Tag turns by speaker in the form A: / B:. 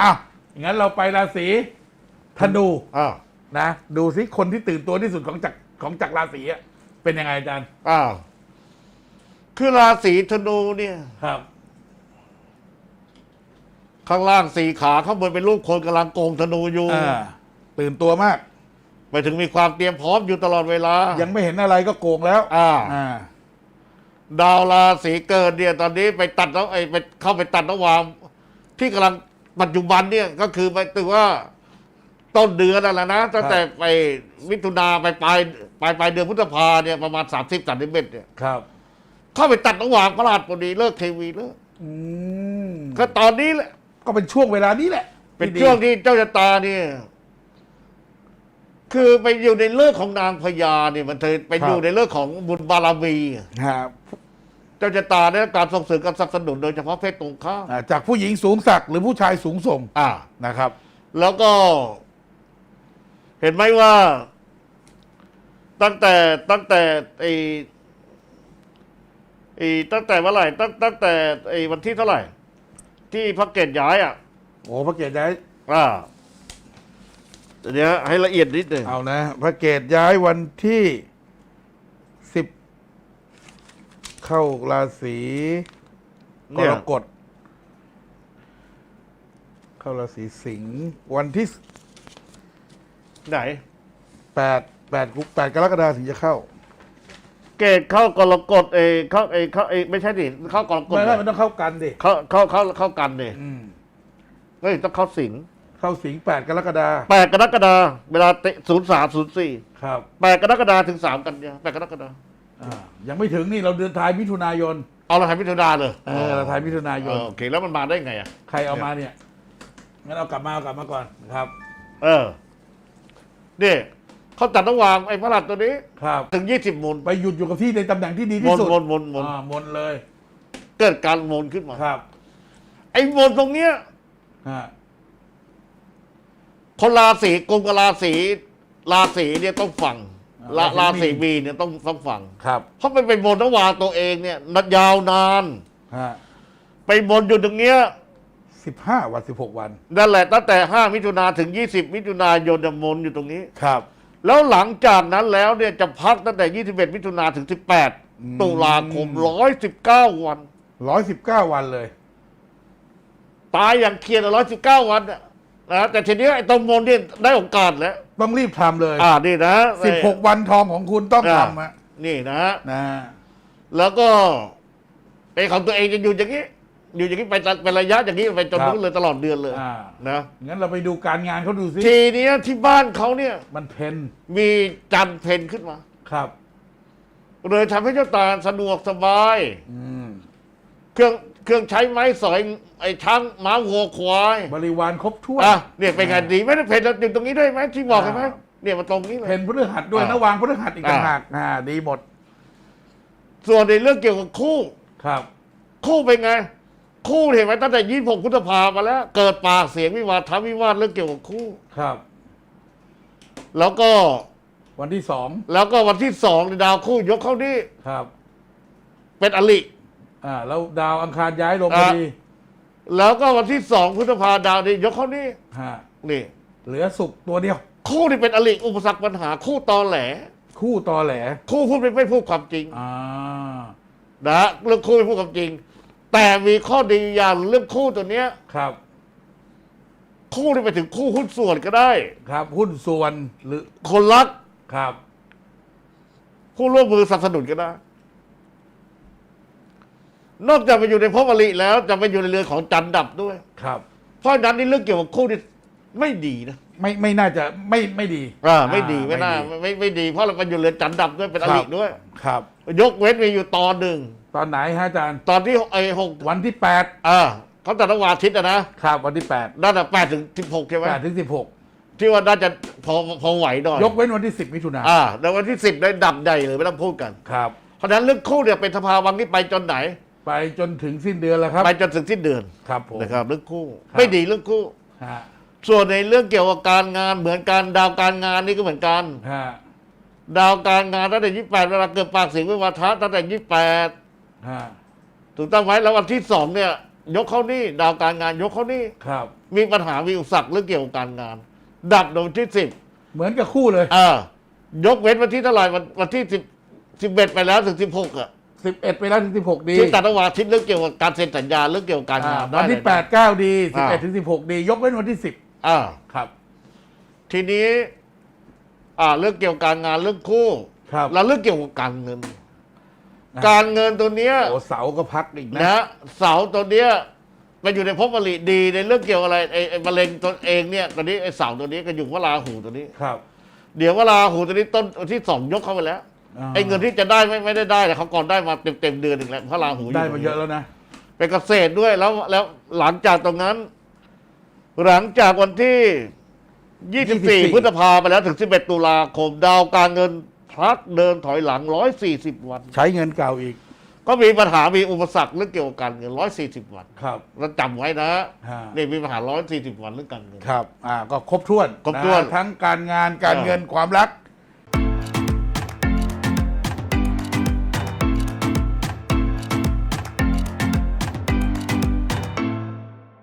A: อ้าวงั้นเราไปราศีธนู
B: อ่า
A: นะ ดูสิคนที่ตื่นตัวที่สุดของจักรของจักรราศีอะเป็นยังไงอาจารย์
B: อ่าคือราศีธนูเนี่ย
A: ครับ
B: ข้างล่างสี่ขาข้างบนเป็นรูปคนกำลังโกงธนูอยู่
A: อ่า ตื่นตัวมาก
B: ไปถึงมีความเตรียมพร้อมอยู่ตลอดเวลา
A: ยังไม่เห็นอะไรก็โกงแล้ว
B: อ่า
A: อ่า
B: ดาวราศีเกิดเนี่ยตอนนี้ไปตัดแล้วไอ้ไปเข้าไปตัดระหว่างที่กำลัง ปัจจุบันเนี่ยก็คือไปถือว่าต้นเดือนนั่นแหละนะตั้งแต่ไปมิถุนาไปปลายปลายปลายเดือนพฤษภาเนี่ยประมาณสามสิบสามสิบเอ็ดเนี่ย
A: ครับ
B: เข้าไปตัดระหว่างพระราชบดีเลิกเทวีเลิก
A: อืม
B: ก็ตอนนี้แหละ
A: ก็เป็นช่วงเวลานี้แหละ
B: เป็น
A: ที่ดี
B: ช่วงที่เจ้าชะตาเนี่ย คือไปอยู่ในเลิกของนางพญาเนี่ยมันเธอไปอยู่ในเลิกของบุญบารมี
A: ครับ
B: เจ้าชะตาได้รับการส่งเสริมการสนับสนุนโดยเฉพาะเพศตรงข้าม
A: อ่าจากผู้หญิงสูงศักดิ์หรือผู้ชายสูงส่ง
B: อ่า
A: นะครับ
B: แล้วก็ เห็นไหมว่า ตั้งแต่ตั้งแต่ไอ้ไอ้ตั้งแต่เมื่อไหร่ตั้งตั้งแต่ไอ้วันที่เท่าไหร่ ที่พระเกศย้ายอะ
A: โอ้พระเกศย้าย
B: อ่าเดี๋ยวให้ละเอียดนิดหนึ่ง
A: เอานะ พระเกศย้ายวันที่สิบ เข้าราศีก
B: เนี่ย
A: รกฎเข้าราศีสิงห์วันที่
B: ไหน
A: แปดแปดกุแปดกรกฎาคมถึงจะเข้า
B: เกตเข้ากรกฎเออเข้าเออเข้าเออไม่ใช่ดิเข้ากรกฎ
A: ไม่ไม่มันต้องเข้ากันดิ
B: เข้าเข้าเข้าเข้ากันเนี่ย
A: อืม
B: เฮ้ยต้องเข้าสิงห์
A: เข้าสิงห์แปดกรกฎาคม
B: แปดกรกฎาเวลาศูนย์สามศูนย์สี่
A: ครับ
B: แปดกรกฎาถึงสามกันยาแปดกรกฎา
A: อ่ายังไม่ถึงนี่เราเดือนท้ายมิถุนายน
B: เอาเราทายมิถุนาเลย
A: เออเราท้ายมิถุนายน
B: เออโอเคแล้วมันมาได้ไงอะ
A: ใครเอามาเนี่ย งั้นเอากลับมาเอากลับมาก่อนครับ
B: เออนี่เขาจัดระหว่างไอ้พระราชตัวนี้
A: ครับ
B: ถึงยี่สิบมน
A: ไปหยุดอยู่กับที่ในตำแหน่งที่ดี
B: ม
A: ที่
B: น
A: สุด
B: มนมนมน
A: อ่ามนเลย
B: เกิดการมนขึ้นมา
A: ครับ
B: ไอ้มนตรงเนี้ย
A: ฮะ
B: คนราศีกรมกับราศีราศีเนี่ยต้องฟัง ราราศีมีนเนี่ยต้องต้องฟัง
A: ครับ
B: เพราะมันเป็นมนต์ระหว่างตัวเองเนี่ยนัดยาวนาน
A: ฮะ
B: ไปมนต์อยู่ตรงเนี้ย
A: สิบห้าวันสิบหกวัน
B: นั่นแหละตั้งแต่ 5 มิถุนาถึง 20 มิถุนายนจะมนต์อยู่ตรงนี้
A: ครับ
B: แล้วหลังจากนั้นแล้วเนี่ยจะพักตั้งแต่ 21 มิถุนาถึง
A: อืม
B: 18 ตุลาคม 119 วัน
A: ร้อยสิบเก้าวันเลย
B: ตายอย่างเครียด119วันน่ะ นะแต่ทีเนี้ยไอ้ตรงมนต์เนี่ยได้โอกาสแล้ว
A: ต้องรีบทำเลย
B: อ่านี่นะ
A: สิบหกวันทองของคุณต้อง
B: อ่า
A: ทำอะ
B: นี่นะ
A: นะ
B: แล้วก็ไอ้ของตัวเองจะอยู่อย่างนี้ อยู่อย่างนี้ไปเป็นระยะอย่างนี้ไปจนนู้นเลยตลอดเดือนเลย
A: อ่า
B: นะ
A: งั้นเราไปดูการงานเขาดูสิ
B: ทีเนี้ยที่บ้านเขาเนี่ย
A: มันเพน
B: มีจันทร์เพนขึ้นมา
A: ครับ
B: เลยทำให้เจ้าตาสะดวกสบาย
A: อืม
B: เครื่อง เครื่องใช้ไม้สอยไอ้ช้างม้าวัวควาย
A: บริวารครบถ้วน
B: อะเนี่ยเป็นไงดีไหมเพนเราอยู่ตรงนี้ด้วยไหมที่บอกเห็นไหมเนี่ยมาตรงนี้เล
A: เพ
B: ย
A: นพฤหัสด้วย
B: อ่า
A: นะวางพฤหัสอีกต่าง
B: อ่า
A: หากอ่าดีหมด
B: ส่วนในเรื่องเกี่ยวกับคู่
A: ครับ
B: คู่เป็นไง คู่เห็นไหมตั้งแต่ยี่สิบหกพฤษภามาแล้ว เกิดปากเสียงวิวาทะวิวาทเรื่องเกี่ยวกับคู่
A: ครับ
B: แล้วก็
A: วันที่สอง
B: แล้วก็วันที่สองดาวคู่ยกเข้านี่
A: ครับ
B: เป็นอลิ
A: อ่าแล้วดาวอังคารย้ายลงพอดี
B: แล้วก็วันที่สองพฤษภาดาวนี่ยกเข้านี่
A: ฮะ
B: นี่
A: เหลือสุกร์ตัวเดียว
B: คู่ที่เป็นอลิอุปสรรคปัญหา คู่ตอแหล
A: คู่ตอแหล
B: คู่พูดไม่ไม่พูดความจริง
A: อ่า
B: นะเรื่องคู่ไม่พูดความจริง แต่มีข้อดีอย่างเรื่องคู่ตัวเนี้ย
A: ครับ
B: คู่ที่ไปถึงคู่หุ้นส่วนก็ได้
A: ครับ หุ้นส่วนหรือ
B: คนรัก
A: ครับ
B: ผู้ร่วมมือสนับสนุนก็ได้ นอกจากไปอยู่ในภพอลิแล้วจะไปอยู่ในเรือนของจันทร์ดับด้วย
A: ครับ
B: เพราะฉะนั้นนี่เรื่องเกี่ยวกับคู่นี่ไม่ดีนะ
A: ไม่ไม่น่าจะไม่ไม่ดี
B: อ่าไม่ดี
A: อ่
B: ไม่น่าไม่ไม่ไม่ดี เพราะเราไปอยู่เรือนจันทร์ดับด้วยเป็นอลิด้วย
A: ครับ
B: ยกเว้นมีอยู่ตอนหนึ่ง
A: ตอนไหนฮะอาจารย์
B: ตอนที่ไอ้หก
A: วันที่แปด
B: อ่าเขาตัดระหว่างอาทิตย์อะนะครับ
A: วันที่แปด
B: น่าจะแปดถึงสิบหกใช่ไหม
A: แปดถึงสิบหก
B: ที่ว่าน่าจะพอพอไหวหน่อย
A: ยกเว้นวันที่สิบมิถุนา
B: อ่าแล้ววันที่สิบได้ดับใหญ่เลยไม่ต้องพูดกัน
A: ครับ
B: เพราะฉะนั้นเรื่องคู่เนี่ยเป็นสภาวังนี้ไปจนไหน
A: ไปจนถึงสิ้นเดือนแล้วครับ
B: ไปจนถึงสิ้นเดือน
A: ครับผม
B: นะครับเรื่องคู่
A: ครับ
B: ไม่ดีเรื่องคู่
A: ฮะ
B: ส่วนในเรื่องเกี่ยวกับการงานเหมือนกันดาวการงานนี่ก็เหมือนกัน
A: ฮะ
B: ดาวการงานตั้งแต่ยี่แปดเวลาเกิดปากเสียงวิวาทะตั้งแต่ยี่แปด
A: ฮะ
B: ถูกต้องไหมแล้ววันที่สองเนี่ย ยกเข้านี่ดาวการงานยกเข้านี่
A: ครับ
B: มีปัญหามีอุปสรรคเรื่องเกี่ยวกับการงาน ดับโดยวันที่สิบ
A: เหมือนกับคู่เลย
B: อ่ายกเว้นวันที่เท่าไหร่วันวันที่สิบสิบเอ็ดไปแล้วถึงสิบหกอะ
A: สิบเอ็ดไปแล้วถึงสิบหกดี
B: ที่ตัดระหว่างทิศเรื่องเกี่ยวกับการเซ็นสัญญาเรื่องเกี่ยวกับการ
A: อ่างา
B: น
A: วันที่
B: ไเลย
A: แปดเก้าดีสิบ
B: อ่า
A: เอ็ดถึงสิบหกดี ยกเว้นวันที่สิบ
B: อ่า
A: ครับ
B: ทีนี้ อ่า เรื่องเกี่ยวกับการงานเรื่องคู่
A: ครับ
B: แล้วเรื่องเกี่ยวกับการเงิน
A: อ่า
B: การเงินตัวเนี้ย
A: โอ้เสาก็พักอีกนะ
B: นะเสาตัวเนี้ยมันอยู่ในภพมริดีในเรื่องเกี่ยวอะไรไอ้ไอ้มะเร็งตัวเองเนี่ยตอนนี้ไอ้เสาตัวนี้ก็อยู่วราหูตัวนี้
A: ครับ
B: เดี๋ยววราหูตัวนี้ต้นวันที่สองยกเข้าไปแล้วา ไอ้เงินที่จะได้ไม่ไม่ได้ได้แต่เขาก่อนได้มาเต็มเต็มๆเดือนหนึ่งแล้วเพราะราหู
A: ได้มาเยอะแล้วนะ
B: เป็นเกษตรด้วยแล้วแล้วหลังจากตรงนั้น หลังจากวันที่24
A: 24
B: พฤษภาไปแล้วถึง 11 ตุลาคมดาวการเงินพลัดเดินถอยหลัง 140 วัน
A: ใช้เงินเก่าอีก
B: ก็มีปัญหามีอุปสรรคเรื่องเกี่ยวกับการเงิน 140 วัน
A: ครับ
B: เราจำไว้นะ
A: ฮะ
B: นี่มีปัญหา 140 วันเรื่องการเงิน
A: ครับ อ่าก็ครบถ้วน
B: ครบถ้วนะ
A: ทั้งการงานการ
B: อ่า
A: เงินความรัก